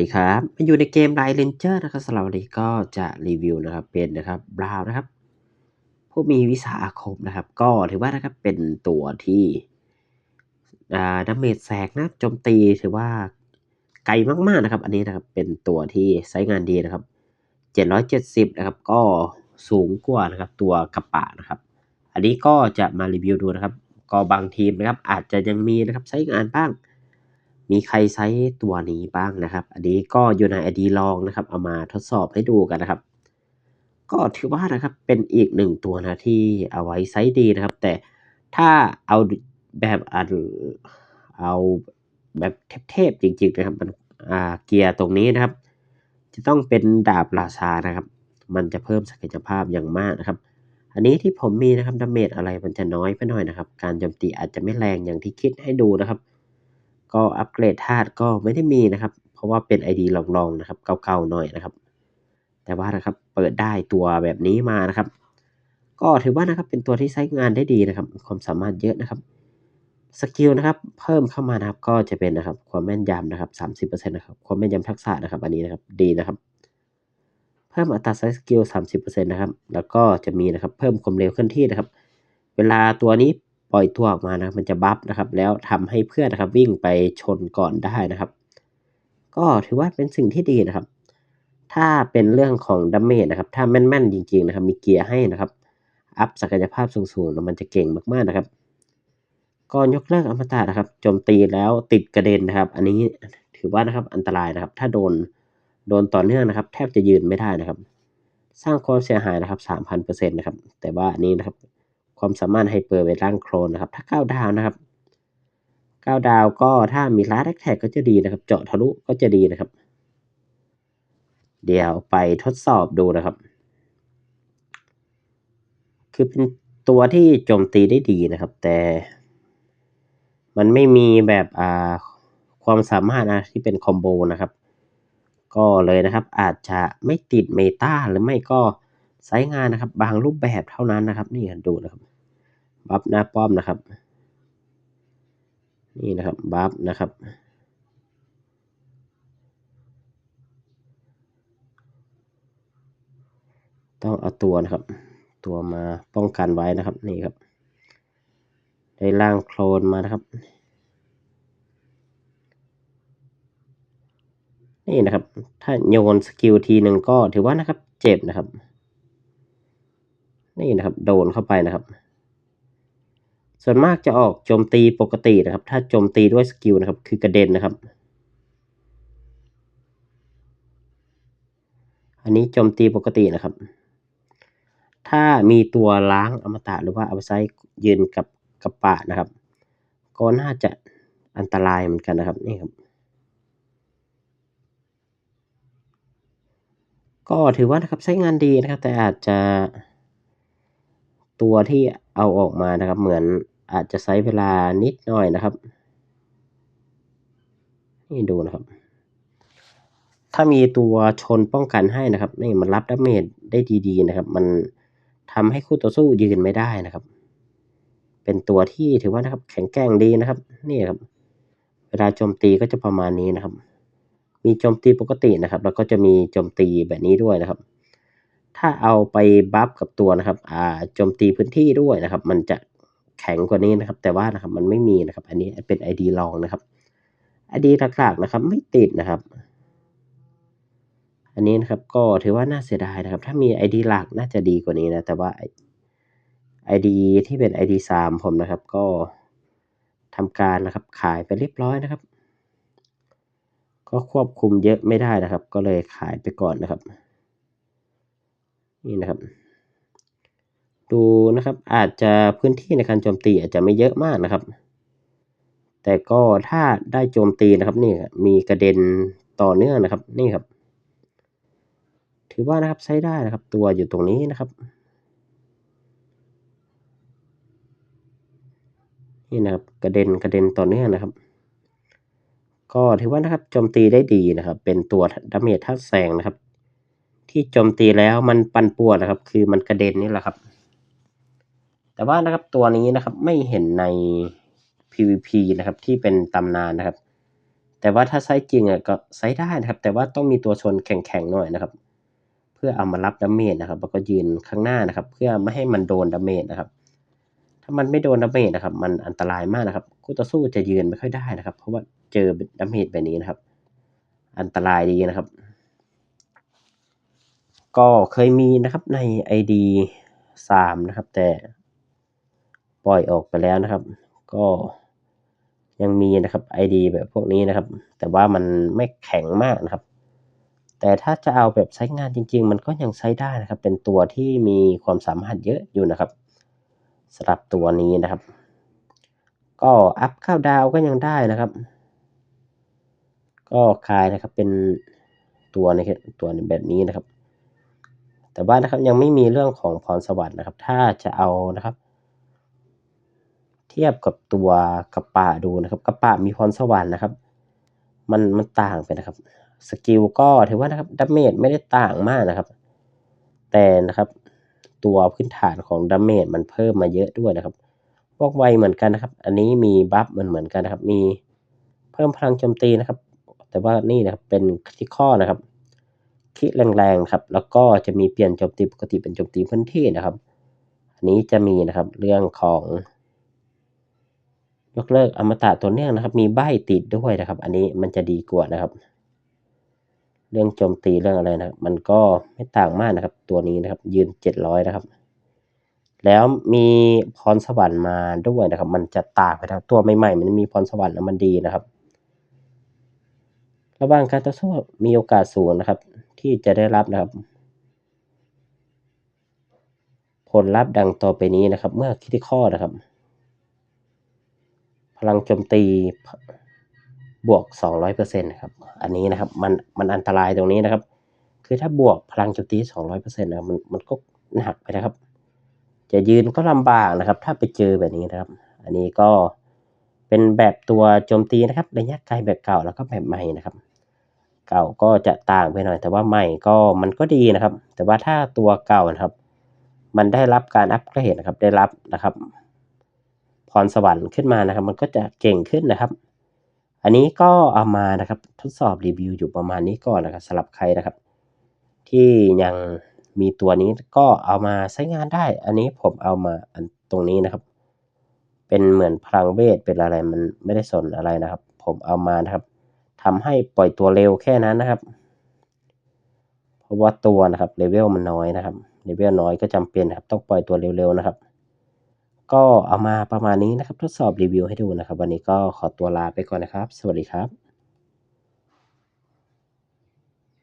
ดีครับมาอยู่ในเกม Line Ranger นะครับสำหรับวันนี้ก็จะรีวิวนะครับเป็นนะครับบราวนะครับผู้มีวิสาอาคมนะครับ ก็ถือว่านะครับเป็นตัวที่อ่าดาเมจแสกนะโจมตีถือว่าไกลมาก ๆ นะครับ อันนี้นะครับเป็นตัวที่ใช้งานดีนะครับ 770 นะครับ ก็สูงกว่านะครับตัวกระปะนะครับ อันนี้ก็จะมารีวิวดูนะครับ ก็บางทีมนะครับอาจจะยังมีนะครับใช้งานบ้าง มีใครใช้ตัวนี้บ้างนะครับ อันนี้ก็อยู่ใน ID ลองนะครับ เอามาทดสอบให้ดูกันนะครับ ก็ถือว่านะครับเป็นอีกหนึ่งตัวนะที่เอาไว้ใช้ดีนะครับ แต่ถ้าเอาแบบอันเอาแบบเทพๆจริงๆนะครับมันอ่าเกียร์ตรงนี้นะครับ จะต้องเป็นดาบราชานะครับ มันจะเพิ่มศักยภาพอย่างมากนะครับ อันนี้ที่ผมมีนะครับดาเมจอะไรมันจะน้อยไปหน่อยนะครับ การโจมตีอาจจะไม่แรงอย่างที่คิดให้ดูนะครับ ก็อัปเกรดธาตุก็ไม่ได้มีนะครับ เพราะว่าเป็น ID ลองๆนะครับเก่าๆหน่อยนะครับ แต่ว่านะครับเปิดได้ตัวแบบนี้มานะครับ ก็ถือว่านะครับเป็นตัวที่ใช้งานได้ดีนะครับ ความสามารถเยอะนะครับสกิลนะครับเพิ่มเข้ามานะครับก็จะเป็นนะครับความแม่นยำนะครับ30%นะครับความแม่นยำทักษะนะครับอันนี้นะครับดีนะครับ เพิ่มอัตราใช้สกิล30%นะครับแล้วก็จะมีนะครับเพิ่มความเร็วเคลื่อนที่นะครับ เวลาตัวนี้ ปล่อยตัวออกมานะครับมันจะบัฟนะครับ แล้วทำให้เพื่อนนะครับวิ่งไปชนก่อนได้นะครับ ก็ถือว่าเป็นสิ่งที่ดีนะครับ ถ้าเป็นเรื่องของดาเมจนะครับ ถ้าแม่นๆจริงๆนะครับ มีเกียร์ให้นะครับ อัพศักยภาพสูงๆมันจะเก่งมากๆนะครับก็ยกเลิกอมตะนะครับโจมตีแล้วติดกระเด็นนะครับ อันนี้ถือว่านะครับอันตรายนะครับ ถ้าโดนโดนต่อเนื่องนะครับ แทบจะยืนไม่ได้นะครับ สร้างความเสียหายนะครับ3,000%นะครับ แต่ว่าอันนี้นะครับ ความสามารถไฮเปอร์เวร่างโครนนะครับ ถ้า 9 ดาวนะครับ 9 ดาวก็ถ้ามีลาร์ดแท็กก็จะดีนะครับ เจาะทะลุก็จะดีนะครับ เดี๋ยวไปทดสอบดูนะครับ คือเป็นตัวที่โจมตีได้ดีนะครับ แต่ มันไม่มีแบบอ่าความสามารถนะที่เป็นคอมโบนะครับ ก็เลยนะครับ อาจจะไม่ติดเมตาหรือไม่ก็ใช้งานนะครับ บางรูปแบบเท่านั้นนะครับ นี่ดูนะครับ บัฟหน้าป้อมนะครับ นี่นะครับบัฟนะครับ ต้องเอาตัวนะครับ ตัวมาป้องกันไว้นะครับนี่ครับ ได้ล่างโคลนมานะครับ นี่นะครับ ถ้าโยนสกิลทีหนึ่งก็ถือว่านะครับ เจ็บนะครับ นี่นะครับ โดนเข้าไปนะครับ ส่วนมากจะออกโจมตีปกตินะครับ ถ้าโจมตีด้วยสกิลนะครับ คือกระเด็นนะครับ อันนี้โจมตีปกตินะครับ ถ้ามีตัวล้างอมตะหรือว่าอาไปใช้ยืนกับกระปะนะครับ ก็น่าจะอันตรายเหมือนกันนะครับนี่ครับก็ถือว่านะครับใช้งานดีนะครับ แต่อาจจะตัวที่เอาออกมานะครับ เหมือน อาจจะใช้เวลานิดหน่อยนะครับ นี่ดูนะครับ ถ้ามีตัวชนป้องกันให้นะครับ นี่มันรับดาเมจได้ดีๆนะครับ มันทำให้คู่ต่อสู้ยืนไม่ได้นะครับ เป็นตัวที่ถือว่านะครับ แข็งแกร่งดีนะครับ นี่ครับ เวลาโจมตีก็จะประมาณนี้นะครับ มีโจมตีปกตินะครับ แล้วก็จะมีโจมตีแบบนี้ด้วยนะครับถ้าเอาไปบัฟกับตัวนะครับ อ่า โจมตีพื้นที่ด้วยนะครับ มันจะ แข็งกว่านี้นะครับ แต่ว่านะครับมันไม่มีนะครับ อันนี้เป็น ID ลองนะครับ ID หลักๆนะครับ ไม่ติดนะครับ อันนี้นะครับก็ถือว่าน่าเสียดายนะครับ ถ้ามี ID หลักน่าจะดีกว่านี้นะ แต่ว่า ID ที่เป็น ID 3 ผมนะครับ ก็ทำการนะครับขายไปเรียบร้อยนะครับ ก็ควบคุมเยอะไม่ได้นะครับ ก็เลยขายไปก่อนนะครับ นี่นะครับ ดูนะครับ อาจจะพื้นที่ในการโจมตีอาจจะไม่เยอะมากนะครับ แต่ก็ถ้าได้โจมตีนะครับนี่มีกระเด็นต่อเนื่องนะครับนี่ครับ ถือว่านะครับใช้ได้นะครับ ตัวอยู่ตรงนี้นะครับนี่นะครับกระเด็นกระเด็นต่อเนื่องนะครับ ก็ถือว่านะครับโจมตีได้ดีนะครับ เป็นตัวดาเมจท่าแสงนะครับ ที่โจมตีแล้วมันปั่นป่วนนะครับ คือมันกระเด็นนี่แหละครับ แต่ว่านะครับตัวนี้นะครับไม่เห็นใน PVP นะครับที่เป็นตำนานนะครับ แต่ว่าถ้าไซส์จริงอะก็ไซส์ได้นะครับ แต่ว่าต้องมีตัวชนแข็งๆหน่อยนะครับ เพื่อเอามารับดาเมจนะครับ แล้วก็ยืนข้างหน้านะครับ เพื่อไม่ให้มันโดนดาเมจนะครับ ถ้ามันไม่โดนดาเมจนะครับ มันอันตรายมากนะครับคู่ต่อสู้จะยืนไม่ค่อยได้นะครับ เพราะว่าเจอดาเมจแบบนี้นะครับ อันตรายดีนะครับ ก็เคยมีนะครับใน ID 3 นะครับ แต่ ปล่อยออกไปแล้วนะครับ ก็ยังมีนะครับ ID แบบพวกนี้นะครับ แต่ว่ามันไม่แข็งมากนะครับ แต่ถ้าจะเอาแบบใช้งานจริง ๆ มันก็ยังใช้ได้นะครับ เป็นตัวที่มีความสามารถเยอะอยู่นะครับสำหรับตัวนี้นะครับ ก็อัพข้าวดาวก็ยังได้นะครับ ก็คลายนะครับเป็นตัวในตัวแบบนี้นะครับ แต่ว่านะครับยังไม่มีเรื่องของพรสวรรค์นะครับ ถ้าจะเอานะครับ เทียบกับตัวกระป่าดูนะครับกระป่ามีพรสวรรค์นะครับ มันมันต่างไปนะครับสกิลก็ถือว่านะครับดาเมจไม่ได้ต่างมากนะครับ แต่นะครับ ตัวพื้นฐานของดาเมจมันเพิ่มมาเยอะด้วยนะครับพวกไวเหมือนกันนะครับ อันนี้มีบัฟมันเหมือนกันนะครับ มีเพิ่มพลังโจมตีนะครับ แต่ว่านี่นะครับเป็นคริติคอนะครับคิดแรงๆครับ แล้วก็จะมีเปลี่ยนโจมตีปกติเป็นโจมตีพื้นที่นะครับ อันนี้จะมีนะครับเรื่องของ ยกเลิกอมตะตัวเนื่องนะครับ มีใบติดด้วยนะครับ อันนี้มันจะดีกว่านะครับ เรื่องโจมตีเรื่องอะไรนะครับมันก็ไม่ต่างมากนะครับ ตัวนี้นะครับ ยืนเจ็ดร้อยนะครับ แล้วมีพรสวรรค์มาด้วยนะครับ มันจะต่างไปนะครับตัวใหม่ๆ มันมีพรสวรรค์แล้วมันดีนะครับ ระหว่างการต่อสู้มีโอกาสสูงนะครับ ที่จะได้รับนะครับผลลัพธ์ดังต่อไปนี้นะครับ เมื่อคิดข้อนะครับ พลังโจมตีบวก 200%นะครับอันนี้นะครับมันมันอันตรายตรงนี้นะครับ คือถ้าบวกพลังโจมตี 200%นะครับมันมันก็หนักไปนะครับ จะยืนก็ลำบากนะครับ ถ้าไปเจอแบบนี้นะครับ อันนี้ก็เป็นแบบตัวโจมตีนะครับระยะไกลแบบเก่าแล้วก็แบบใหม่นะครับ เก่าก็จะต่างไปหน่อย แต่ว่าใหม่ก็มันก็ดีนะครับ แต่ว่าถ้าตัวเก่านะครับ มันได้รับการอัปเกรดนะครับได้รับนะครับ พรสวรรค์ขึ้นมานะครับ มันก็จะเก่งขึ้นนะครับ อันนี้ก็เอามานะครับทดสอบรีวิวอยู่ประมาณนี้ก่อนนะครับสำหรับใครนะครับ ที่ยังมีตัวนี้ก็เอามาใช้งานได้ อันนี้ผมเอามาอันตรงนี้นะครับ เป็นเหมือนพลังเวทเป็นอะไรมันไม่ได้สนอะไรนะครับ ผมเอามานะครับทำให้ปล่อยตัวเร็วแค่นั้นนะครับเพราะว่าตัวนะครับเลเวลมันน้อยนะครับเลเวลน้อยก็จำเป็นนครับต้องปล่อยตัวเร็วๆนะครับ ก็เอามาประมาณนี้นะครับ ทดสอบรีวิวให้ดูนะครับ วันนี้ก็ขอตัวลาไปก่อนนะครับ สวัสดีครับ